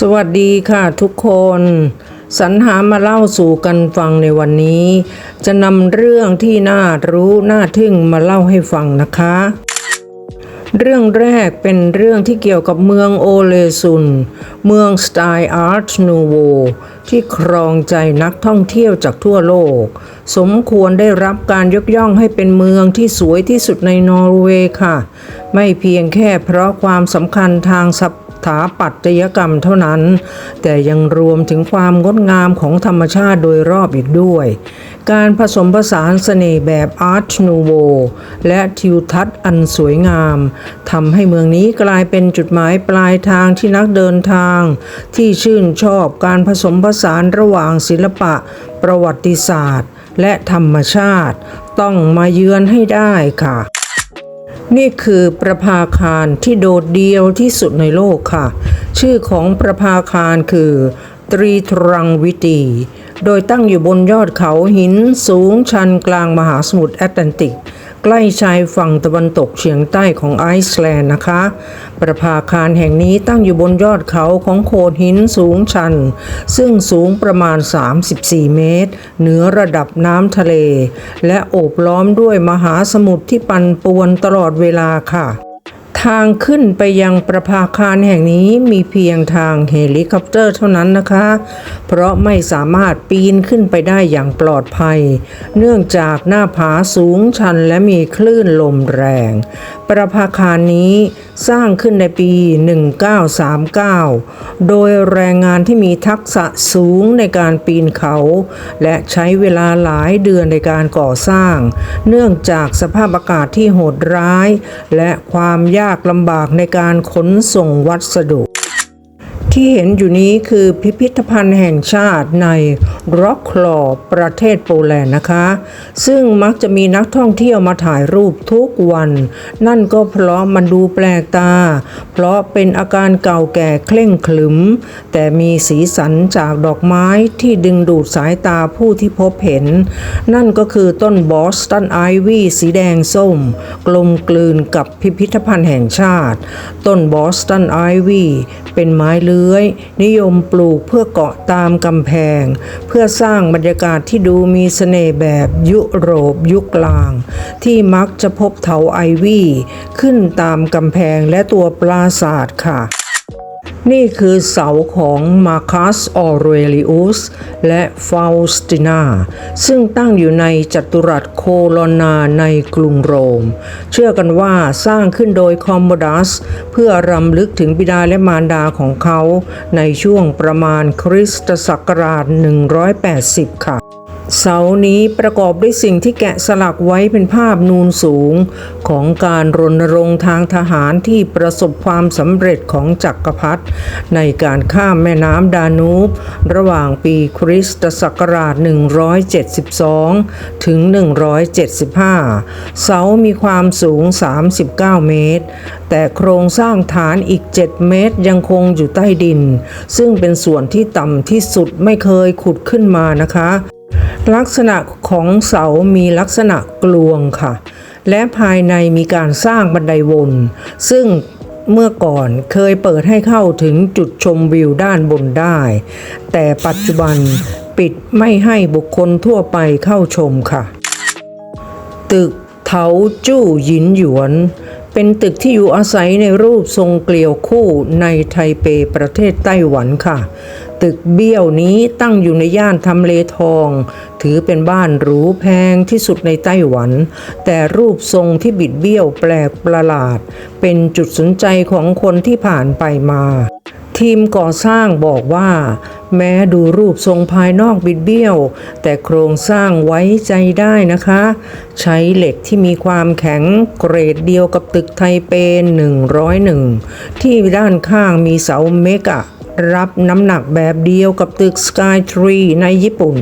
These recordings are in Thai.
สวัสดีค่ะทุกคน สรรหามาเล่าสู่กันฟังในวันนี้ จะนำเรื่องที่น่ารู้น่าทึ่งมาเล่าให้ฟังนะคะ เรื่องแรกเป็นเรื่องที่เกี่ยวกับเมืองโอเลซุน เมืองสไตล์อาร์ตนูโวที่ครองใจนักท่องเที่ยวจากทั่วโลก สมควรได้รับการยกย่องให้เป็นเมืองที่สวยที่สุดในนอร์เวย์ค่ะ ไม่เพียงแค่เพราะความสำคัญทางส ถาปัตยกรรมเท่านั้น แต่ยังรวมถึงความงดงามของธรรมชาติโดยรอบอีกด้วย การผสมผสานเสน่ห์แบบอาร์ตนูโวและทิวทัศน์อันสวยงามทำให้เมืองนี้กลายเป็นจุดหมายปลายทางที่นักเดินทาง ที่ชื่นชอบการผสมผสานระหว่างศิลปะ ประวัติศาสตร์ และธรรมชาติ ต้องมาเยือนให้ได้ค่ะ นี่คือประภาคารที่โดดเดี่ยวที่สุดในโลกค่ะ ชื่อของประภาคารคือตรีทรังวิตี โดยตั้งอยู่บนยอดเขาหินสูงชันกลางมหาสมุทรแอตแลนติก ใกล้ชายฝั่งตะวันตกเฉียงใต้ของไอซ์แลนด์นะคะ ประภาคารแห่งนี้ตั้งอยู่บนยอดเขาของโขดหินสูงชัน ซึ่งสูงประมาณ 34 เมตร เหนือระดับน้ำทะเล และโอบล้อมด้วยมหาสมุทรที่ปั่นป่วนตลอดเวลาค่ะ ทางขึ้นไปยังประภาคารแห่งนี้มีเพียงทางเฮลิคอปเตอร์เท่านั้นนะคะ เพราะไม่สามารถปีนขึ้นไปได้อย่างปลอดภัย เนื่องจากหน้าผาสูงชันและมีคลื่นลมแรง ประภาคารนี้สร้างขึ้นในปี 1939 โดยแรงงานที่มีทักษะสูงในการปีนเขา และใช้เวลาหลายเดือนในการก่อสร้าง เนื่องจากสภาพอากาศที่โหดร้าย และความยากลำบากในการขนส่งวัสดุ ที่เห็นอยู่นี้คือพิพิธภัณฑ์แห่งชาติในร็อกคลอประเทศโปแลนด์นะคะ ซึ่งมักจะมีนักท่องเที่ยวมาถ่ายรูปทุกวัน นั่นก็เพราะมันดูแปลกตา เพราะเป็นอาการเก่าแก่เคร่งขรึม แต่มีสีสันจากดอกไม้ที่ดึงดูดสายตาผู้ที่พบเห็น นั่นก็คือต้นบอสตันไอวี่สีแดงส้ม กลมกลืนกับพิพิธภัณฑ์แห่งชาติ ต้นบอสตันไอวี่เป็นไม้เลื้อย นิยมปลูกเพื่อเกาะตามกำแพง เพื่อสร้างบรรยากาศที่ดูมีเสน่ห์แบบยุโรปยุคกลาง ที่มักจะพบเถาไอวี่ขึ้นตามกำแพงและตัวปราสาทค่ะ นี่คือเสาของมาคัสออเรลิอุสและฟาสตินาซึ่งตั้งอยู่ในจัตุรัสโคโลนาในกรุงโรม เชื่อกันว่าสร้างขึ้นโดยคอมโมดัส เพื่อรำลึกถึงบิดาและมารดาของเขา ในช่วงประมาณคริสตศักราช 180 ค่ะ เสานี้ประกอบด้วยสิ่งที่แกะสลักไว้เป็นภาพนูนสูง ของการรณรงค์ทางทหารที่ประสบความสำเร็จของจักรพรรดิในการข้ามแม่น้ำดานูบ ระหว่างปีคริสตศักราช 172 ถึง 175 เสามีความสูง 39 เมตร แต่โครงสร้างฐานอีก 7 เมตรยังคงอยู่ใต้ดิน ซึ่งเป็นส่วนที่ต่ำที่สุดไม่เคยขุดขึ้นมานะคะ ลักษณะของเสามีลักษณะกลวงค่ะ และภายในมีการสร้างบันไดวน ซึ่งเมื่อก่อนเคยเปิดให้เข้าถึงจุดชมวิวด้านบนได้ แต่ปัจจุบันปิดไม่ให้บุคคลทั่วไปเข้าชมค่ะ ตึกเถาจู้หยินหยวน เป็นตึกที่อยู่อาศัยในรูปทรงเกลียวคู่ในไทเปประเทศไต้หวันค่ะ ตึกเบี้ยวนี้ตั้งอยู่ในย่านทำเลทอง ถือเป็นบ้านหรูแพงที่สุดในไต้หวัน แต่รูปทรงที่บิดเบี้ยวแปลกประหลาด เป็นจุดสนใจของคนที่ผ่านไปมา ทีมก่อสร้างบอกว่า แม้ดูรูปทรงภายนอกบิดเบี้ยว แต่โครงสร้างไว้ใจได้นะคะ ใช้เหล็กที่มีความแข็งเกรดเดียวกับตึกไทเป101 ที่ด้านข้างมีเสาเมกะ รับน้ำหนักแบบเดียวกับตึกสกายทรีในญี่ปุ่น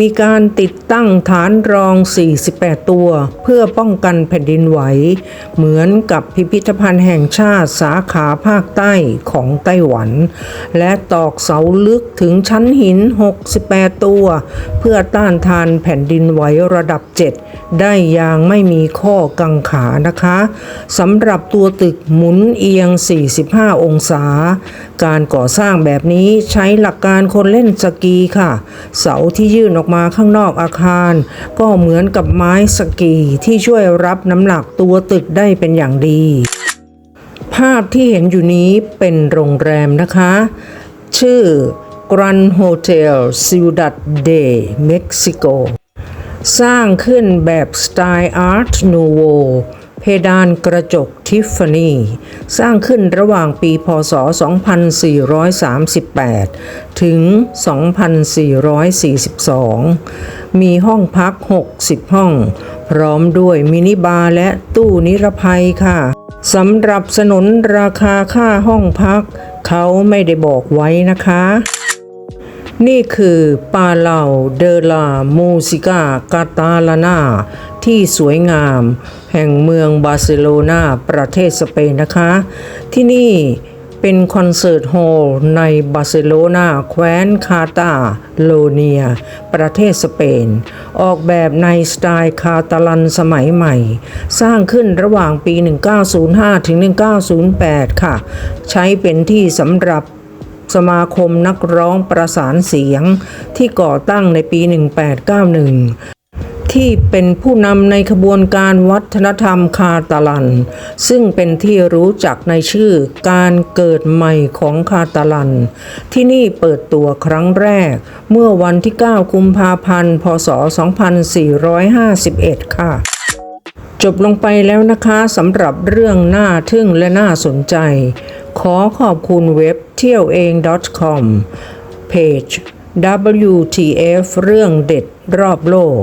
มีการติดตั้งฐานรอง 48 ตัว เพื่อป้องกันแผ่นดินไหว เหมือนกับพิพิธภัณฑ์แห่งชาติสาขาภาคใต้ของไต้หวัน และตอกเสาลึกถึงชั้นหิน 68 ตัว เพื่อต้านทานแผ่นดินไหวระดับ 7 ได้อย่างไม่มีข้อกังขานะคะสำหรับตัวตึกหมุนเอียง 45 องศา การก่อสร้างแบบนี้ใช้หลักการคนเล่นสกีค่ะ เสาที่ยื่นออกมาข้างนอกอาคาร ก็เหมือนกับไม้สกีที่ช่วยรับน้ำหนักตัวตึกได้เป็นอย่างดี ภาพที่เห็นอยู่นี้เป็นโรงแรมนะคะ ชื่อ Grand Hotel Ciudad de Mexico สร้างขึ้นแบบสไตล์ Art Nouveau เพดานกระจกทิฟฟานี่สร้างขึ้นระหว่างปีพศ 2438 ถึง 2442 มีห้องพัก 60 ห้อง พร้อมด้วยมินิบาร์และตู้นิรภัยค่ะสำหรับสนนราคาค่าห้องพัก เขาไม่ได้บอกไว้นะคะนี่คือปาเลาเดลามูซิกากาตาลานา ที่สวยงาม แห่งเมืองบาร์เซโลนาประเทศสเปนนะคะ ที่นี่เป็นคอนเสิร์ตฮอล์ในบาร์เซโลนาแคว้นคาตาโลเนีย ประเทศสเปน ออกแบบในสไตล์คาตาลันสมัยใหม่ สร้างขึ้นระหว่างปี 1905 ถึง 1908 ค่ะ ใช้เป็นที่สำหรับสมาคมนักร้องประสานเสียงที่ก่อตั้งในปี 1891 ที่เป็นผู้นำในขบวนการวัฒนธรรมคาตาลัน ซึ่งเป็นที่รู้จักในชื่อการเกิดใหม่ของคาตาลัน ที่นี่เปิดตัวครั้งแรก เมื่อวันที่ 9 กุมภาพันธ์ พศ 2451 ค่ะจบลงไปแล้วนะคะสำหรับเรื่องน่าทึ่งและน่าสนใจ ขอขอบคุณเว็บเที่ยวเอง .com เพจ WTF เรื่องเด็ดรอบโลก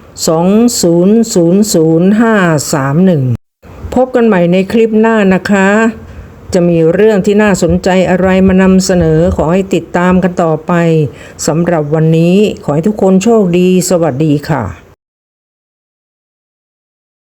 2000531 พบกันใหม่ในคลิปหน้านะคะ จะมีเรื่องที่น่าสนใจอะไรมานำเสนอขอให้ติดตามกันต่อไปสำหรับวันนี้ขอให้ทุกคนโชคดี สวัสดีค่ะ